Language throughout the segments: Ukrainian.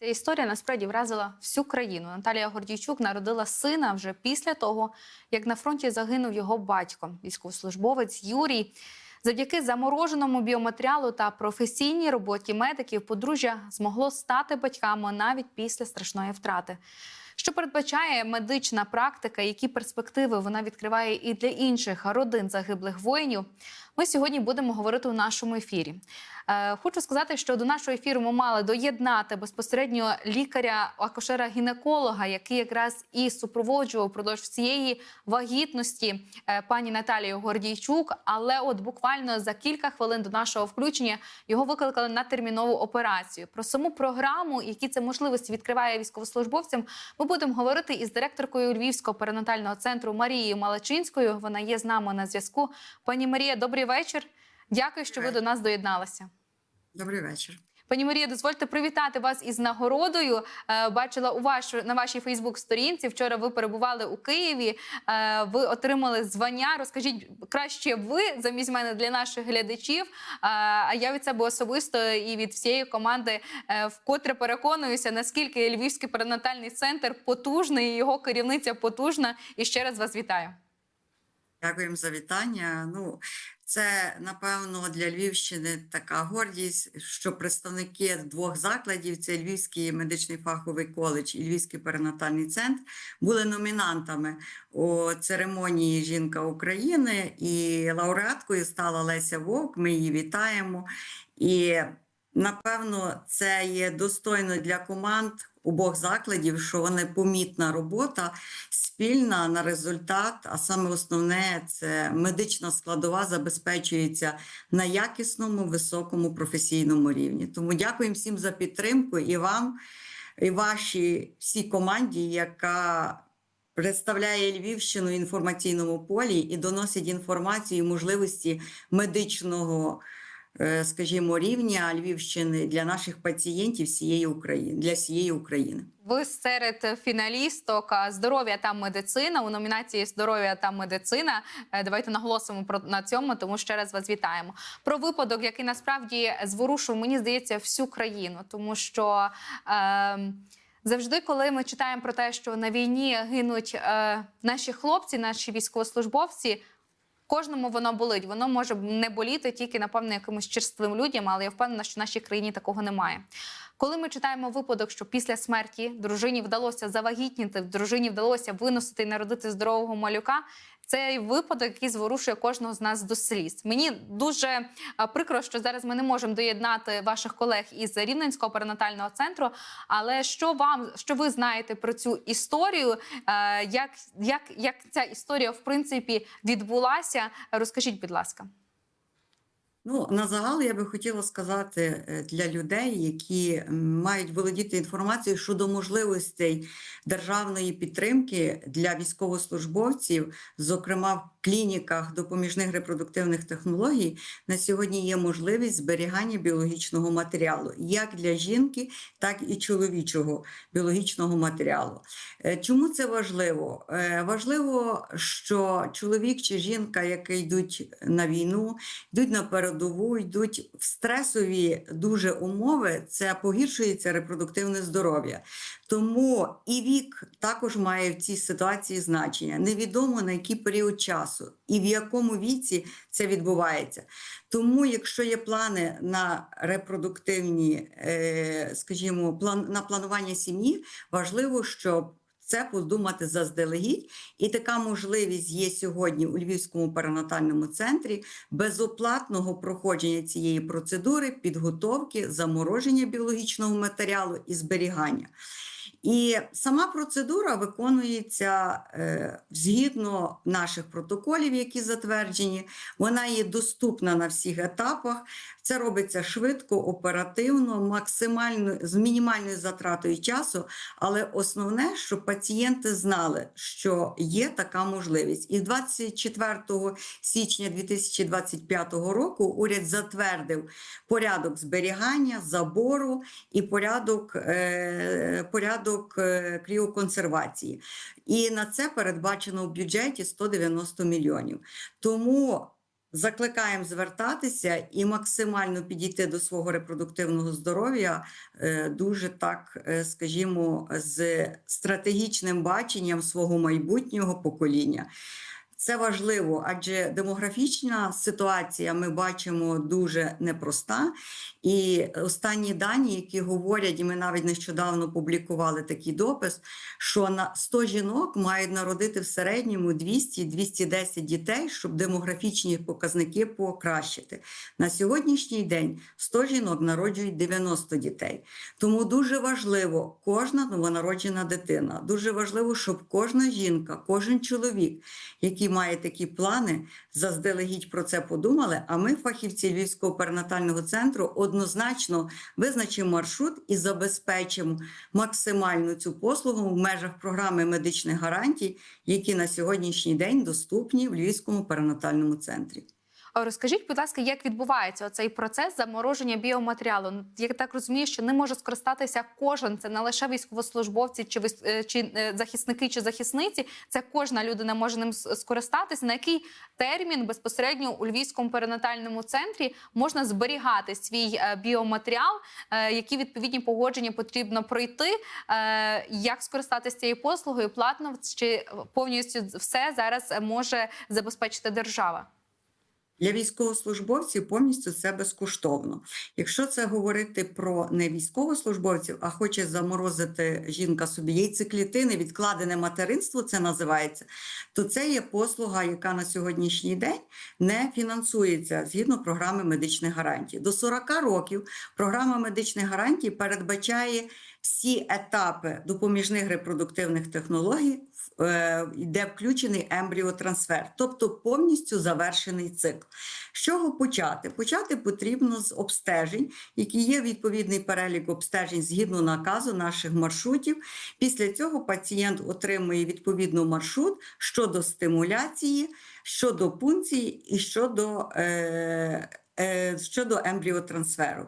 Ця історія насправді вразила всю країну. Наталія Гордійчук народила сина вже після того, як на фронті загинув його батько, військовослужбовець Юрій. Завдяки замороженому біоматеріалу та професійній роботі медиків подружжя змогло стати батьками навіть після страшної втрати. Що передбачає медична практика, які перспективи вона відкриває і для інших родин загиблих воїнів? Ми сьогодні будемо говорити у нашому ефірі. Е, Хочу сказати, що до нашого ефіру ми мали доєднати безпосередньо лікаря, акушера-гінеколога, який якраз і супроводжував впродовж всієї вагітності е, пані Наталію Гордійчук. Але от буквально за кілька хвилин до нашого включення його викликали на термінову операцію. Про саму програму, які це можливості відкриває військовослужбовцям, ми будемо говорити із директоркою Львівського перинатального центру Марією Малачинською. Вона є з нами на зв'язку. Пані Марія, добрий вечір. Дякую, що ви до нас доєдналися. Добрий вечір. Пані Марія, дозвольте привітати вас із нагородою. Е, Бачила у ваш на вашій Фейсбук-сторінці. Вчора ви перебували у Києві. Е, Ви отримали звання. Розкажіть краще ви замість мене для наших глядачів. Е, А я від себе особисто і від всієї команди вкотре переконуюся, наскільки Львівський перинатальний центр потужний, і його керівниця потужна. І ще раз вас вітаю. Дякуємо за вітання. Ну, це напевно для Львівщини така гордість, що представники двох закладів: це Львівський медичний фаховий коледж і Львівський перинатальний центр, були номінантами у церемонії Жінка України. І лауреаткою стала Леся Вовк. Ми її вітаємо. І напевно це є достойно для команд обох закладів, що вони помітна робота спільна на результат. А саме основне це медична складова забезпечується на якісному високому професійному рівні. Тому дякуємо всім за підтримку і вам, і вашій всій команді, яка представляє Львівщину в інформаційному полі і доносить інформацію і можливості медичного. Е, Скажімо, рівня Львівщини для наших пацієнтів всієї України для всієї України. Ви серед фіналісток здоров'я та медицина у номінації Здоров'я та медицина. Е, Давайте наголосимо про на цьому, тому ще раз вас вітаємо. Про випадок, який насправді зворушив, мені здається, всю країну, тому що. Е, Завжди, коли ми читаємо про те, що на війні гинуть е, наші хлопці, наші військовослужбовці, кожному воно болить. Воно може не боліти тільки, напевно, якимось черствим людям, але я впевнена, що в нашій країні такого немає. Коли ми читаємо випадок, що після смерті дружині вдалося завагітніти, дружині вдалося виносити і народити здорового малюка. Цей випадок, який зворушує кожного з нас до сліз. Мені дуже прикро, що зараз ми не можемо доєднати ваших колег із Рівненського перинатального центру. Але що вам, що ви знаєте про цю історію? Як, як, як ця історія в принципі відбулася? Розкажіть, будь ласка. Ну, на загал я би хотіла сказати е, для людей, які мають володіти інформацією щодо можливостей державної підтримки для військовослужбовців, зокрема в клініках допоміжних репродуктивних технологій, на сьогодні є можливість зберігання біологічного матеріалу як для жінки, так і чоловічого біологічного матеріалу. Е, Чому це важливо? Е, Важливо, що чоловік чи жінка, які йдуть на війну, йдуть на передову, йдуть в стресові дуже умови, це погіршується репродуктивне здоров'я. Тому і вік також має в цій ситуації значення. Невідомо на який період часу і в якому віці це відбувається. Тому, якщо є плани на репродуктивні, е, скажімо, на планування сім'ї, важливо, щоб це подумати заздалегідь, і така можливість є сьогодні у Львівському перинатальному центрі безоплатного проходження цієї процедури, підготовки, замороження біологічного матеріалу і зберігання. І сама процедура виконується е, згідно наших протоколів, які затверджені. Вона є доступна на всіх етапах. Це робиться швидко, оперативно, максимально з мінімальною затратою часу. Але основне, щоб пацієнти знали, що є така можливість. І 24 січня 2025 року уряд затвердив порядок зберігання, забору і порядок, е, порядок е, кріоконсервації. І на це передбачено в бюджеті 190 мільйонів. Тому Закликаємо звертатися і максимально підійти до свого репродуктивного здоров'я е, дуже так, е, скажімо, з стратегічним баченням свого майбутнього покоління. Це важливо, адже демографічна ситуація ми бачимо дуже непроста. І останні дані, які говорять, і ми навіть нещодавно публікували такий допис, що на 100 жінок мають народити в середньому 200-210 дітей, щоб демографічні показники покращити. На сьогоднішній день 100 жінок народжують 90 дітей. Тому дуже важливо кожна новонароджена дитина. Дуже важливо, щоб кожна жінка, кожен чоловік, який має такі плани, заздалегідь про це подумали. А ми, фахівці Львівського перинатального центру, однозначно визначимо маршрут і забезпечимо максимальну цю послугу в межах програми медичних гарантій, які на сьогоднішній день доступні в Львівському перинатальному центрі. Розкажіть, будь ласка, як відбувається цей процес замороження біоматеріалу? Ну, Я так розумію, що не може скористатися кожен. Це не лише військовослужбовці, чи е, чи е, захисники, чи захисниці. Це кожна людина може ним скористатися. На який термін безпосередньо у Львівському перинатальному центрі можна зберігати свій е, біоматеріал? Які відповідні погодження потрібно пройти? Як скористатися цією послугою? Платно чи повністю все зараз може забезпечити держава? Для військовослужбовців повністю це безкоштовно. Якщо це говорити про не військовослужбовців, а хоче заморозити жінка собі яйцеклітини, відкладене материнство, це називається, то це є послуга, яка на сьогоднішній день не фінансується згідно програми медичних гарантій. До 40 років програма медичних гарантій передбачає всі етапи допоміжних репродуктивних технологій, де включений ембріотрансфер, тобто повністю завершений цикл. З чого почати? Почати потрібно з обстежень, які є відповідний перелік обстежень згідно наказу наших маршрутів. Після цього пацієнт отримує відповідно маршрут щодо стимуляції, щодо пункції і щодо. Е- е, Щодо ембріотрансферу.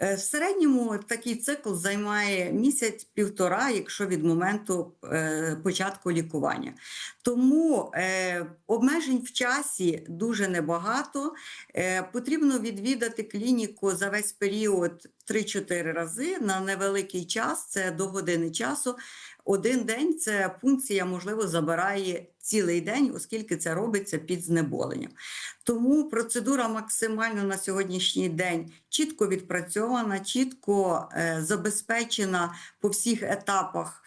Е, В середньому такий цикл займає місяць-півтора, якщо від моменту е, початку лікування. Тому е, обмежень в часі дуже небагато. Е, потрібно відвідати клініку за весь період 3-4 рази на невеликий час, це до години часу. Один день це функція, можливо, забирає цілий день, оскільки це робиться під знеболенням. Тому процедура максимально на сьогоднішній день чітко відпрацьована, чітко е, забезпечена по всіх етапах.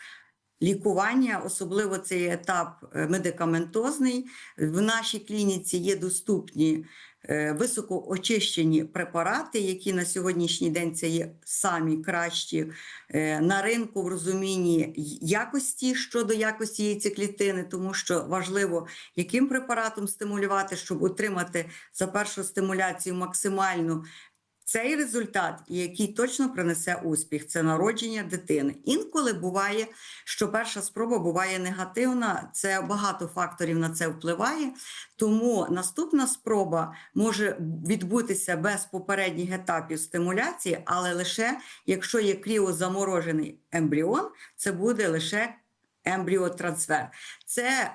Лікування, особливо цей етап е, медикаментозний. В нашій клініці є доступні високоочищені препарати, які на сьогоднішній день це є самі кращі е, на ринку в розумінні якості щодо якості яйцеклітини, тому що важливо, яким препаратом стимулювати, щоб отримати за першу стимуляцію максимальну цей результат, який точно принесе успіх, це народження дитини. Інколи буває, що перша спроба буває негативна. Це багато факторів на це впливає. Тому наступна спроба може відбутися без попередніх етапів стимуляції, але лише якщо є кріозаморожений ембріон, це буде лише ембріотрансфер. Це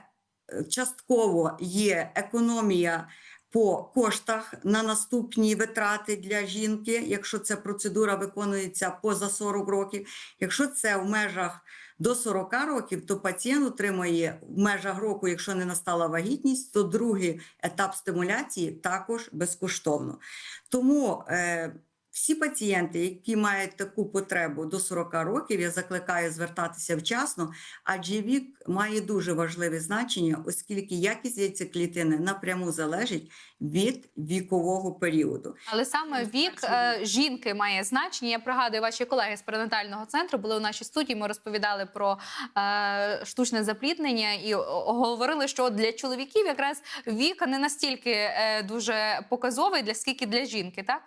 е, частково є економія по коштах на наступні витрати для жінки, якщо ця процедура виконується поза 40 років. Якщо це в межах до 40 років, то пацієнт отримує в межах року, якщо не настала вагітність, то другий етап стимуляції також безкоштовно. Тому е, всі пацієнти, які мають таку потребу до 40 років, я закликаю звертатися вчасно, адже вік має дуже важливе значення, оскільки якість яйцеклітини напряму залежить від вікового періоду. Але саме вік е, жінки має значення. Я пригадую, ваші колеги з перинатального центру були у нашій студії. Ми розповідали про е, штучне запліднення і говорили, що для чоловіків якраз вік не настільки е, дуже показовий, для скільки для жінки, так?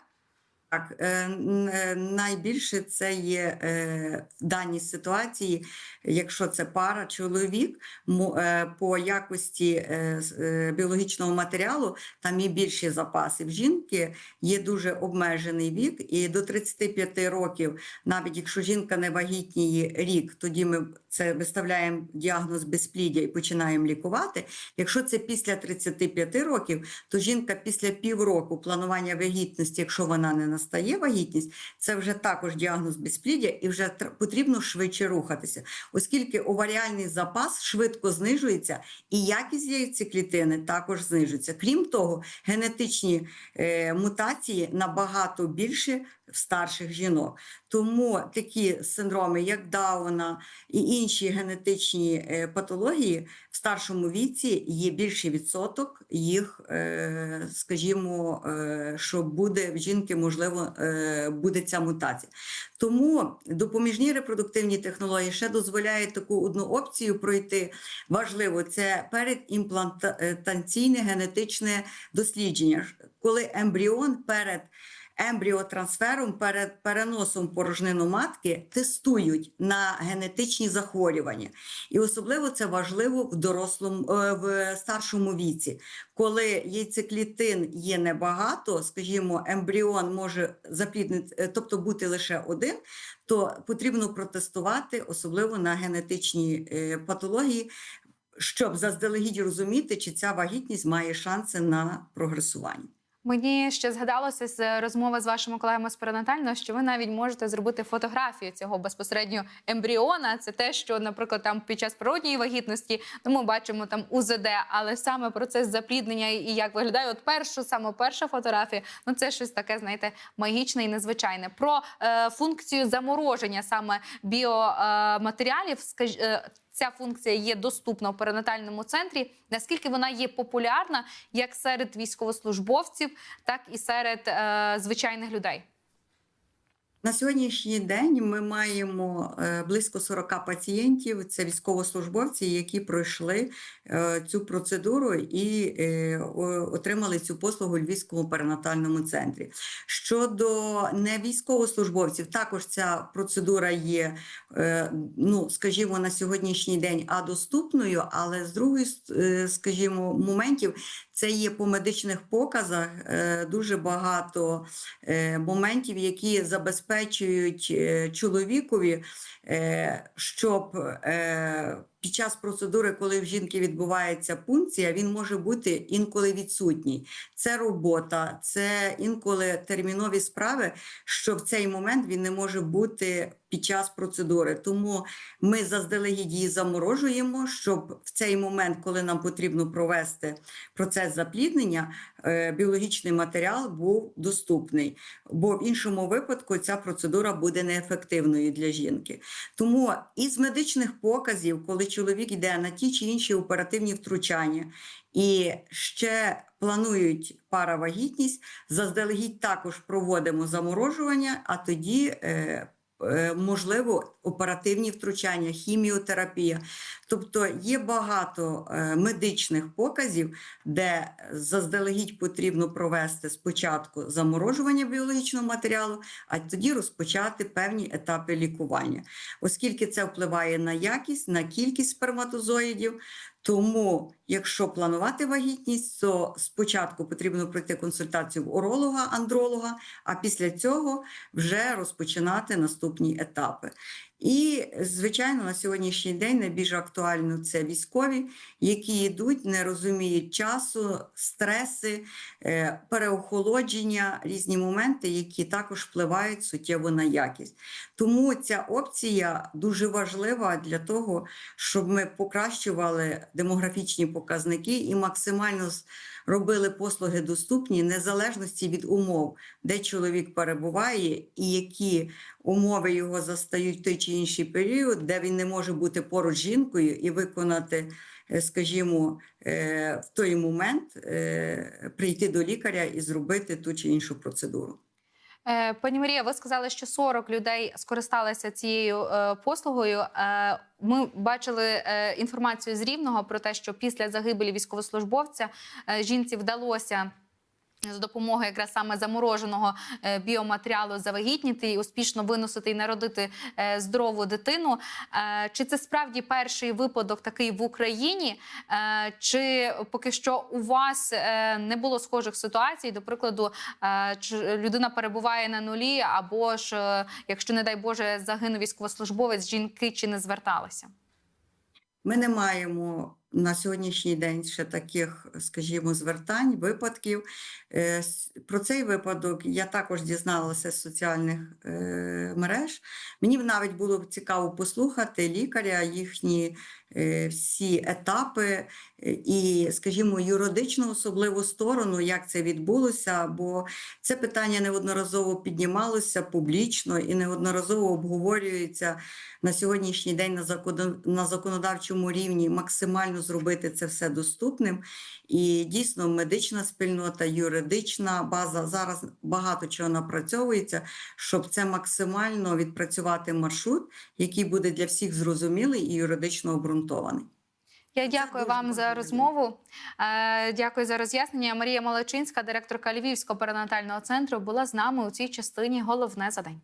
Так, е, е, найбільше це є е, в даній ситуації, якщо це пара, чоловік, е, по якості е, е, біологічного матеріалу, там є більші запаси. В жінки є дуже обмежений вік, і до 35 років, навіть якщо жінка не вагітніє рік, тоді ми це виставляємо діагноз безпліддя і починаємо лікувати. Якщо це після 35 років, то жінка після півроку планування вагітності, якщо вона не настає вагітність, це вже також діагноз безпліддя і вже потрібно швидше рухатися, оскільки оваріальний запас швидко знижується і якість яйцеклітини також знижується. Крім того, генетичні е, мутації набагато більше старших жінок. Тому такі синдроми, як Дауна і інші генетичні е, патології в старшому віці є більший відсоток їх, е, скажімо, е, що буде в жінки, можливо, буде ця мутація. Тому допоміжні репродуктивні технології ще дозволяють таку одну опцію пройти. Важливо, це передімплантаційне генетичне дослідження, коли ембріон перед ембріотрансфером перед переносом порожнину матки тестують на генетичні захворювання. І особливо це важливо в дорослому е, в старшому віці, коли яйцеклітин є небагато, скажімо, ембріон може запліднити, е, тобто бути лише один, то потрібно протестувати, особливо на генетичні е, патології. Щоб заздалегідь розуміти, чи ця вагітність має шанси на прогресування. Мені ще згадалося з розмови з вашими колегами з перинатального, що ви навіть можете зробити фотографію цього безпосередньо ембріона. Це те, що, наприклад, там під час природньої вагітності ну, ми бачимо там УЗД, але саме процес запліднення і як виглядає, от першу, саме перша фотографія, ну це щось таке, знаєте, магічне і незвичайне. Про е, функцію замороження саме біоматеріалів, е, Ця функція є доступна в перинатальному центрі. Наскільки вона є популярна як серед військовослужбовців, так і серед е, звичайних людей? На сьогоднішній день ми маємо е, близько 40 пацієнтів. Це військовослужбовці, які пройшли е, цю процедуру і е, отримали цю послугу у Львівському перинатальному центрі. Щодо невійськовослужбовців, також ця процедура є, ну скажімо, на сьогоднішній день а доступною, але з другої, скажімо, моментів це є по медичних показах дуже багато моментів, які забезпечують е, чоловікові, е, щоб е, під час процедури, коли в жінки відбувається пункція, він може бути інколи відсутній. Це робота, це інколи термінові справи, що в цей момент він не може бути під час процедури. Тому ми заздалегідь її заморожуємо, щоб в цей момент, коли нам потрібно провести процес запліднення, е, біологічний матеріал був доступний, бо в іншому випадку ця процедура буде неефективною для жінки. Тому із медичних показів, коли чоловік йде на ті чи інші оперативні втручання і ще планують паравагітність, заздалегідь також проводимо заморожування, а тоді. Е, Можливо, оперативні втручання, хіміотерапія. Тобто є багато е, медичних показів, де заздалегідь потрібно провести спочатку заморожування біологічного матеріалу, а тоді розпочати певні етапи лікування, оскільки це впливає на якість, на кількість сперматозоїдів. Тому, якщо планувати вагітність, то спочатку потрібно пройти консультацію в уролога, андролога, а після цього вже розпочинати наступні етапи. І, звичайно, на сьогоднішній день найбільш актуально це військові, які йдуть, не розуміють часу, стреси, е, переохолодження, різні моменти, які також впливають суттєво на якість. Тому ця опція дуже важлива для того, щоб ми покращували демографічні показники і максимально робили послуги доступні незалежності від умов, де чоловік перебуває і які умови його застають в той чи інший період, де він не може бути поруч з жінкою і виконати, е, скажімо, е, в той момент е, прийти до лікаря і зробити ту чи іншу процедуру. Пані Марія, ви сказали, що 40 людей скористалися цією послугою. Ми бачили інформацію з Рівного про те, що після загибелі військовослужбовця жінці вдалося За допомогою якраз саме замороженого е, біоматеріалу завагітніти і успішно виносити і народити е, здорову дитину. Е, Чи це справді перший випадок такий в Україні? Чи поки що у вас не було схожих ситуацій? До прикладу, людина перебуває на нулі, або ж якщо, не дай Боже, загинув військовослужбовець, жінки чи не зверталися? Ми не маємо на сьогоднішній день ще таких, скажімо, звертань, випадків. Е, Про цей випадок я також дізналася з соціальних е, мереж. Мені навіть було цікаво послухати лікаря, їхні е, всі етапи і, скажімо, юридичну особливу сторону, як це відбулося, бо це питання неодноразово піднімалося публічно і неодноразово обговорюється на сьогоднішній день на законодавчому рівні максимально зробити це все доступним. І дійсно медична спільнота, юридична база зараз багато чого напрацьовується, щоб це максимально відпрацювати маршрут, який буде для всіх зрозумілий і юридично обґрунтований. Я дякую вам за розмову. Е, Дякую за роз'яснення. Марія Малачинська, директорка Львівського перинатального центру, була з нами у цій частині. Головне за день.